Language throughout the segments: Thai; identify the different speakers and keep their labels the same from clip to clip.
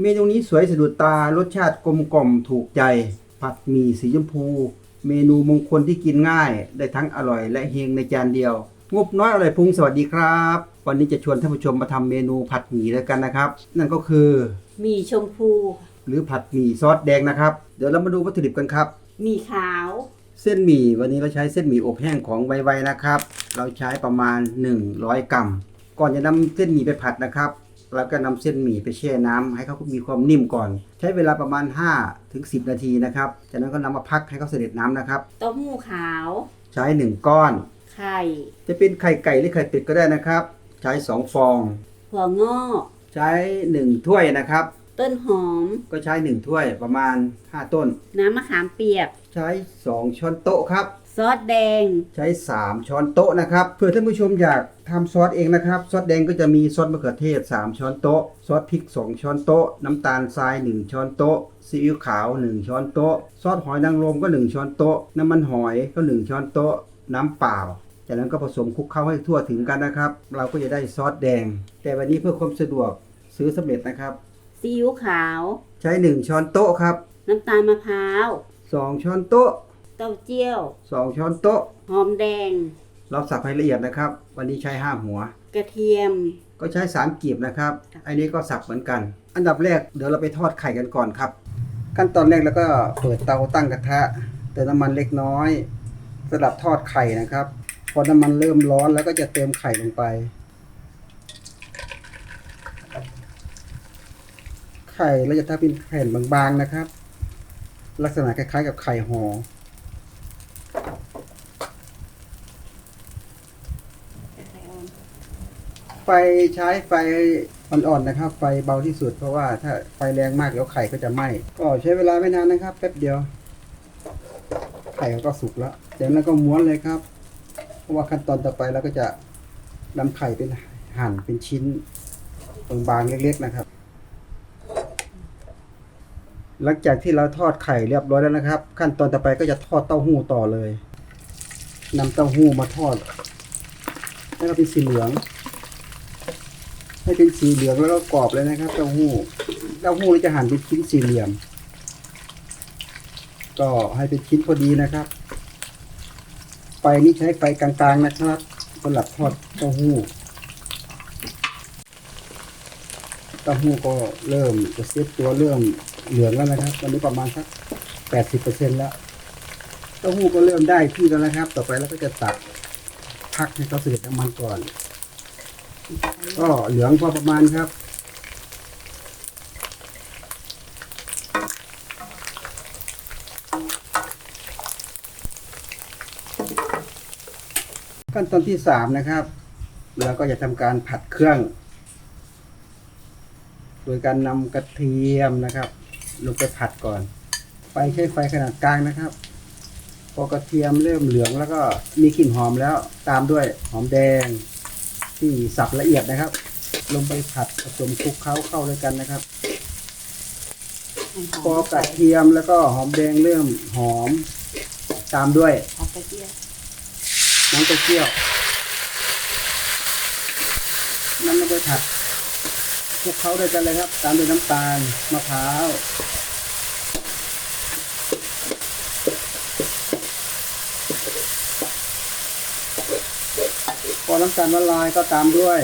Speaker 1: เมนูนี้สวยสะดุดตารสชาติกลมกล่อมถูกใจ ผัดหมี่สีชมพู เมนูมงคลที่กินง่าย ได้ทั้งอร่อยและเฮงในจานเดียว งบน้อยอร่อยพุงสวัสดีครับ วันนี้จะชวนท่านผู้ชมมาทำเมนูผัดหมี่แล้วกันนะครับ นั่นก็คือ
Speaker 2: มีชมพู
Speaker 1: หรือผัดหมี่ซอสแดงนะครับ เดี๋ยวเรามาดูวัตถุดิบกันครับ
Speaker 2: มีขาว
Speaker 1: เส้นหมี่วันนี้เราใช้เส้นหมี่อบแห้งของไวๆนะครับ เราใช้ประมาณ 100 กรัม ก่อนจะนำเส้นหมี่ไปผัดนะครับ เราก็นำเส้นหมี่ไปแช่น้ำให้เขามีความนิ่มก่อน ใช้เวลาประมาณ5ถึง10 นาทีนะครับ จากนั้นก็นำมาพักให้เขาเสด็จน้ำนะครับ
Speaker 2: เต้าหู้ขาว
Speaker 1: ใช้ 1 ก้อน
Speaker 2: ไข่
Speaker 1: จะเป็นไข่ไก่หรือไข่เป็ดก็ได้นะครับ ใช้ 2 ฟอง
Speaker 2: หัวงอก
Speaker 1: ใช้ 1 ถ้วยนะครับ
Speaker 2: ต้นหอม
Speaker 1: ก็ใช้ 1 ถ้วยประมาณ 5 ต้น
Speaker 2: น้ำมะขามเปียก
Speaker 1: ใช้ 2 ช้อนโต๊ะครับ
Speaker 2: ซอสแดง
Speaker 1: ใช้ 3 ช้อนโต๊ะนะครับเผื่อท่านผู้ชมอยากทำซอสเองนะครับ ซอสแดงก็จะมีซอสมะเขือเทศ 3 ช้อนโต๊ะ ซอสพริก 2 ช้อนโต๊ะ น้ำตาลทราย 1 ช้อนโต๊ะ ซีอิ๊วขาว 1 ช้อนโต๊ะ ซอสหอยนางรมก็ 1 ช้อนโต๊ะ น้ำมันหอยก็ 1 ช้อนโต๊ะ น้ำเปล่า จากนั้นก็ผสมคลุกเคล้าให้ทั่วถึงกันนะครับ เราก็จะได้ซอสแดง แต่วันนี้เพื่อความสะดวกซื้อสำเร็จนะครับ
Speaker 2: ซีอิ๊วขาว
Speaker 1: ใช้ 1 ช้อนโต๊ะครับ
Speaker 2: น้ำตาลมะพร้าว
Speaker 1: 2 ช้อนโต๊ะ
Speaker 2: เต้าเจี้ยว
Speaker 1: 2ช้อนโต๊ะ
Speaker 2: หอมแดง
Speaker 1: เราสับให้ละเอียดนะครับ วันนี้ใช้ห้าหัว
Speaker 2: กระเทียม
Speaker 1: ก็ใช้สามกีบนะครับ อันนี้ก็สับเหมือนกัน อันดับแรกเดี๋ยวเราไปทอดไข่กันก่อนครับ ขั้นตอนแรกแล้วก็เปิดเตาตั้งกระทะ เติมน้ำมันเล็กน้อยสำหรับทอดไข่นะครับ พอน้ำมันเริ่มร้อนแล้วก็จะเติมไข่ลงไป ไข่เราจะทำเป็นแผ่นบางๆนะครับ ลักษณะคล้ายๆกับไข่ห่อ ไฟ ใช้ไฟอ่อนๆนะครับ ไฟเบาที่สุดเพราะว่าถ้าไฟแรงมากเดี๋ยวไข่ก็จะไหม้ก็ใช้เวลาไม่นานนะครับแป๊บเดียว ไข่ก็สุกแล้วจากนั้นก็ม้วนเลยครับ เพราะว่าขั้นตอนต่อไปเราก็จะนำไข่เป็นหั่นเป็นชิ้นบางๆเล็กๆนะครับ หลังจากที่เราทอดไข่เรียบร้อยแล้วนะครับ ขั้นตอนต่อไปก็จะทอดเต้าหู้ต่อเลยนำเต้าหู้มาทอดให้ก็เป็นสีเหลือง ให้เป็นสีเหลืองแล้วก็กรอบเลยนะครับเต้าหู้เต้าหู้จะหั่นเป็นชิ้นสี่เหลี่ยม ก็ให้เป็นชิ้นพอดีนะครับไฟนี่ใช้ไฟกลางๆนะครับสำหรับทอดเต้าหู้เต้าหู้ก็เริ่มจะเซตตัวเริ่มเหลืองแล้วนะครับตอนนี้ประมาณสักแปดสิบเปอร์เซ็นแล้วเต้าหู้ก็เริ่มได้ที่แล้วนะครับ ต่อไปเราก็จะตักพักให้เขาเสด็จน้ำมันก่อน ก็เหลืองพอประมาณครับ ขั้นตอนที่สามนะครับเราก็จะทำการผัดเครื่อง โดยการนำกระเทียมนะครับ ลงไปผัดก่อน ไฟใช้ไฟขนาดกลางนะครับ พอกระเทียมเริ่มเหลืองแล้วก็มีกลิ่นหอมแล้วตามด้วยหอมแดง ที่สับละเอียดนะครับ ลงไปผัดผสมคลุกเคล้าเข้าด้วยกันนะครับพอกระเทียมแล้วก็หอมแดงเริ่มหอม ตามด้วย
Speaker 2: เอากระเทียม
Speaker 1: น้ำกระเจียวน้ำลงไปผัดคลุกเคล้าด้วยกันเลยครับ ตามด้วยน้ำตาลมะพร้าว อน้ำตาลละลายก็ตามด้วย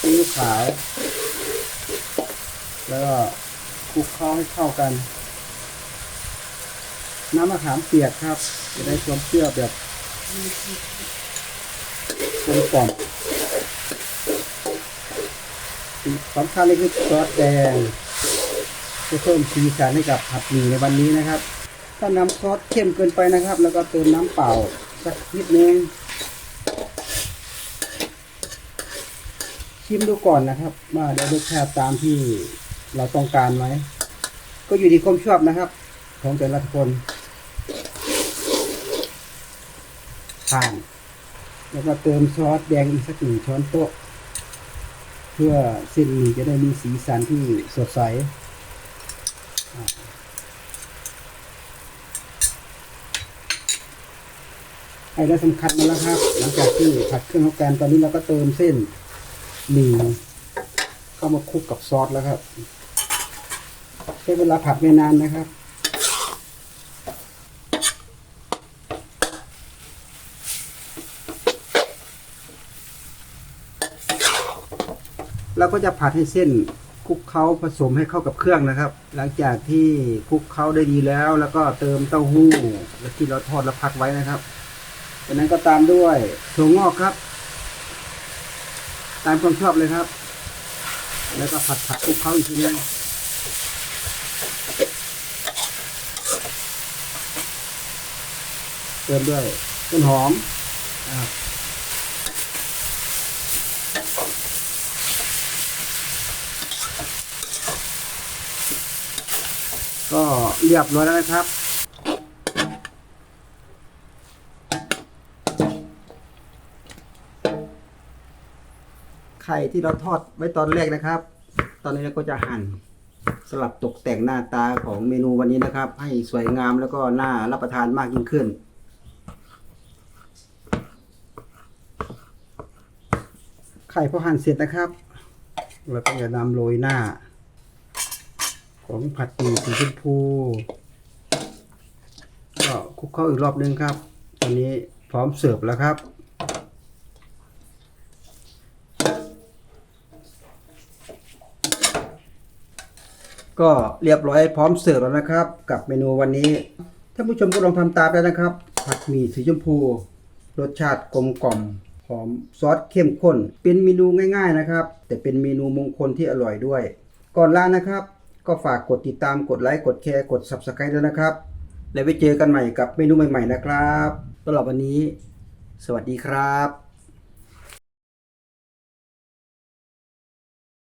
Speaker 1: ซีอิ๊วขาว แล้วก็คลุกเคล้าให้เข้ากัน น้ำมะขามเปียกครับ จะได้ความเปรี้ยวแบบกลมกล่อมสำคัญเลยคือซอสแดงจะเพิ่มสีสันให้กับผัดหมี่ในวันนี้นะครับ ถ้าน้ำซอสเข้มเกินไปนะครับ แล้วก็เติมน้ำเปล่าสักนิดนึง ชิมดูก่อนนะครับว่าได้รสชาติตามที่เราต้องการไหมก็อยู่ที่ความชอบนะครับ ของแต่ละคนผ่านแล้วก็เติมซอสแดงอีกสักหนึ่งช้อนโต๊ะ เพื่อเส้นหมี่จะได้มีสีสันที่สดใสไอ้แล้สำคัญมาแล้วครับ หลังจากที่ผัดเครื่องเข้ากันตอนนี้เราก็เติมเส้น หมี่เข้ามาคลุกกับซอสแล้วครับ ใช้เวลาผัดไม่นานนะครับเราก็จะผัดให้เส้นคลุกเคล้าผสมให้เข้ากับเครื่องนะครับ หลังจากที่คลุกเคล้าได้ดีแล้ว แล้วก็เติมเต้าหู้และที่เราทอดแล้วพักไว้นะครับจากนั้นก็ตามด้วยถั่วงอกครับ ตามความชอบเลยครับ แล้วก็ผัดผัดคลุกเคล้าอีกทีนึงเติมด้วยต้นหอมนะครับก็เรียบร้อยแล้วนะครับ ไข่ที่เราทอดไว้ตอนแรกนะครับ ตอนนี้เราก็จะหั่นสลับตกแต่งหน้าตาของเมนูวันนี้นะครับ ให้สวยงามแล้วก็น่ารับประทานมากยิ่งขึ้น ไข่พอหั่นเสร็จนะครับเราก็จะนำโรยหน้า ของผัดหมี่สีชมพูก็คลุกเข้าอีกรอบนึงครับ ตอนนี้พร้อมเสิร์ฟแล้วครับ ก็เรียบร้อยพร้อมเสิร์ฟแล้วนะครับ กับเมนูวันนี้ท่านผู้ชมก็ลองทำตามได้นะครับ ผัดหมี่สีชมพู รสชาติกลมกล่อมหอมซอสเข้มข้น เป็นเมนูง่าย ๆนะครับ แต่เป็นเมนูมงคลที่อร่อยด้วย ก่อนลานะครับ ก็ฝากกดติดตามกดไลค์กดแชร์กด Subscribe ด้วยนะครับ แล้วไว้เจอกันใหม่กับเมนูใหม่ ๆ นะครับสำหรับวันนี้ สวัสดีครับ